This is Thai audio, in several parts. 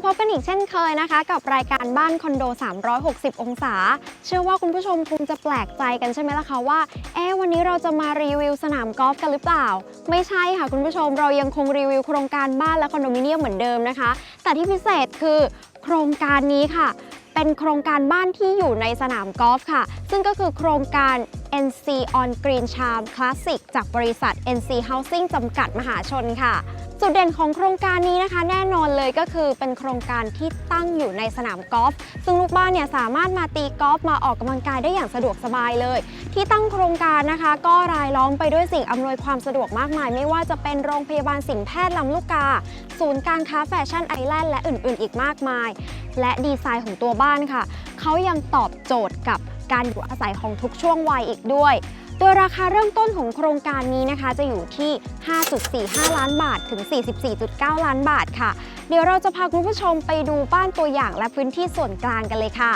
มาพบกันอีกเช่นเคยนะคะ กับรายการบ้านคอนโด 360 องศา เชื่อว่าคุณผู้ชมคงจะแปลกใจกันใช่ไหมล่ะคะว่า เอ๊วันนี้เราจะมารีวิวสนามกอล์ฟกันหรือเปล่า ไม่ใช่ค่ะคุณผู้ชมเรายังคงรีวิวโครงการบ้านและคอนโดมิเนียมเหมือนเดิมนะคะ แต่ที่พิเศษคือโครงการนี้ค่ะ เป็นโครงการบ้านที่อยู่ในสนามกอล์ฟค่ะ ซึ่งก็คือโครงการ NC on Green Charm Classic จากบริษัท NC Housing จำกัดมหาชนค่ะ จุดเด่นของโครงการนี้นะคะ แน่นอนเลยก็คือเป็นโครงการที่ตั้งอยู่ในสนามกอล์ฟซึ่งลูกบ้านเนี่ยสามารถมาตีกอล์ฟมาออกกำลังกายได้อย่างสะดวกสบายเลย ที่ตั้งโครงการนะคะ ก็รายล้อมไปด้วยสิ่งอำนวยความสะดวกมากมาย ไม่ว่าจะเป็นโรงพยาบาลสินแพทย์ลำลูกกา ศูนย์การค้าแฟชั่นไอแลนด์และอื่น ๆ อีกมากมาย และดีไซน์ของตัวบ้านค่ะเขายังตอบโจทย์กับ การอยู่อาศัยของทุกช่วงวัยอีกด้วย โดยราคาเริ่มต้นของโครงการนี้นะคะจะอยู่ที่ 5.45 ล้านบาทถึง 44.9 ล้านบาทค่ะ เดี๋ยวเราจะพาคุณผู้ชมไปดูบ้านตัวอย่างและพื้นที่ส่วนกลางกันเลยค่ะ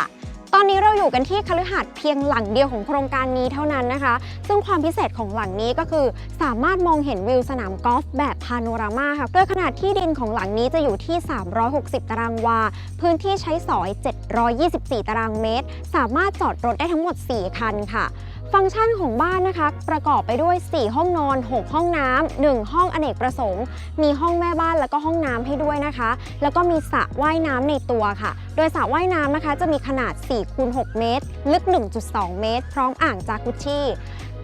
ตอนนี้เราอยู่กันที่คฤหาสน์เพียงหลังเดียวของโครงการนี้เท่านั้นนะคะ ซึ่งความพิเศษของหลังนี้ก็คือสามารถมองเห็นวิวสนามกอล์ฟแบบพาโนรามาค่ะ โดยขนาดที่ดินของหลังนี้จะอยู่ที่ 360 ตารางวา พื้นที่ใช้สอย 724 ตารางเมตร สามารถจอดรถได้ทั้งหมด 4 คันค่ะ ฟังก์ชันของบ้านนะคะ ประกอบไปด้วย 4 ห้องนอน 6 ห้องน้ำ1ห้องอเนกประสงค์ มีห้องแม่บ้านแล้วก็ห้องน้ำให้ด้วยนะคะ แล้วก็มีสระว่ายน้ำในตัวค่ะ โดยสระว่ายน้ำนะคะ จะมีขนาด4คูณ6เมตร ลึก 1.2 เมตร พร้อมอ่างจากุชชี่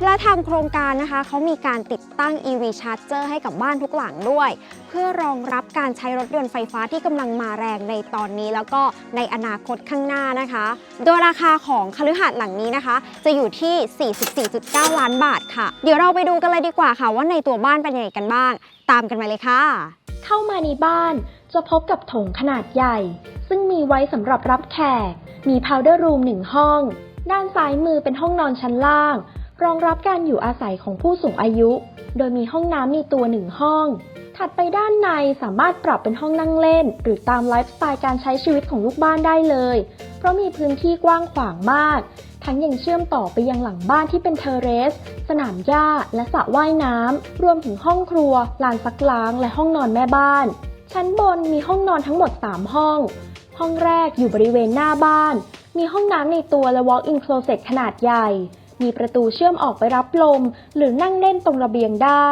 และทางโครงการนะคะเขามีการติดตั้ง EV Charger ให้กับบ้านทุกหลังด้วย เพื่อรองรับการใช้รถยนต์ไฟฟ้าที่กำลังมาแรงในตอนนี้แล้วก็ในอนาคตข้างหน้านะคะ โดยราคาของคฤหาสน์หลังนี้นะคะ จะอยู่ที่ 44.9 ล้านบาทค่ะ เดี๋ยวเราไปดูกันเลยดีกว่าค่ะว่าในตัวบ้านเป็นยังไงกันบ้าง ตามกันมาเลยค่ะ เข้ามาในบ้านจะพบกับโถงขนาดใหญ่ ซึ่งมีไว้สำหรับรับแขก มี powder room หนึ่งห้อง ด้านซ้ายมือเป็นห้องนอนชั้นล่าง รองรับการอยู่อาศัยของผู้สูงอายุ โดยมีห้องน้ำในตัวหนึ่งห้อง ถัดไปด้านในสามารถปรับเป็นห้องนั่งเล่น หรือตามไลฟ์สไตล์การใช้ชีวิตของลูกบ้านได้เลย เพราะมีพื้นที่กว้างขวางมาก ทั้งยังเชื่อมต่อไปยังหลังบ้านที่เป็นเทอเรส สนามหญ้า และสระว่ายน้ำ รวมถึงห้องครัว ลานซักล้าง และห้องนอนแม่บ้าน ชั้นบนมีห้องนอนทั้งหมด 3 ห้อง ห้องแรกอยู่บริเวณหน้าบ้าน มีห้องน้ำในตัวและ walk-in closet ขนาดใหญ่ มีประตูเชื่อมออกไปรับลม หรือนั่งเล่นตรงระเบียงได้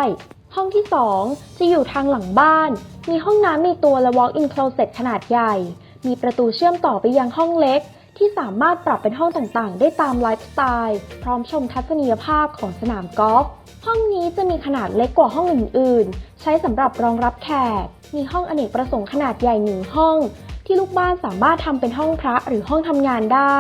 ห้องที่ 2 จะอยู่ทางหลังบ้าน มีห้องน้ำในตัวและ walk-in closet ขนาดใหญ่ มีประตูเชื่อมต่อไปยังห้องเล็ก ที่สามารถปรับเป็นห้องต่างๆ ได้ตามไลฟ์สไตล์ พร้อมชมทัศนียภาพของสนามกอล์ฟ ห้องนี้จะมีขนาดเล็กกว่าห้องอื่น ๆ ใช้สำหรับรองรับแขก มีห้องอเนกประสงค์ขนาดใหญ่หนึ่งห้องที่ลูกบ้านสามารถทำเป็นห้องพระหรือห้องทำงานได้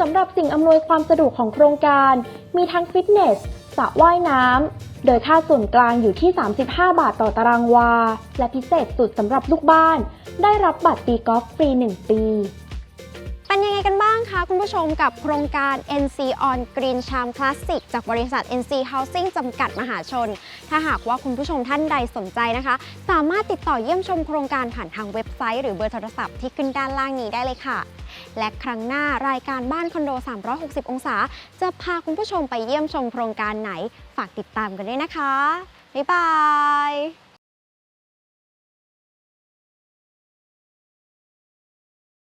สำหรับสิ่งอำนวยความสะดวกของโครงการ มีทั้งฟิตเนสสระว่ายน้ำ โดยค่าส่วนกลางอยู่ที่ 35 บาทต่อตารางวา และพิเศษสุดสำหรับลูกบ้าน ได้รับบัตรตีกอล์ฟฟรี 1 ปีเป็นยังไงกันบ้างคะ คุณผู้ชมกับโครงการ NC on Green Charm Classic จากบริษัท NC Housing จำกัดมหาชน ถ้าหากว่าคุณผู้ชมท่านใดสนใจนะคะ สามารถติดต่อเยี่ยมชมโครงการผ่านทางเว็บไซต์หรือเบอร์โทรศัพท์ที่ขึ้นด้านล่างนี้ได้เลยค่ะ และครั้งหน้ารายการบ้านคอนโด 360 องศา จะพาคุณผู้ชมไปเยี่ยมชมโครงการไหน ฝากติดตามกันด้วยนะคะ บ๊ายบาย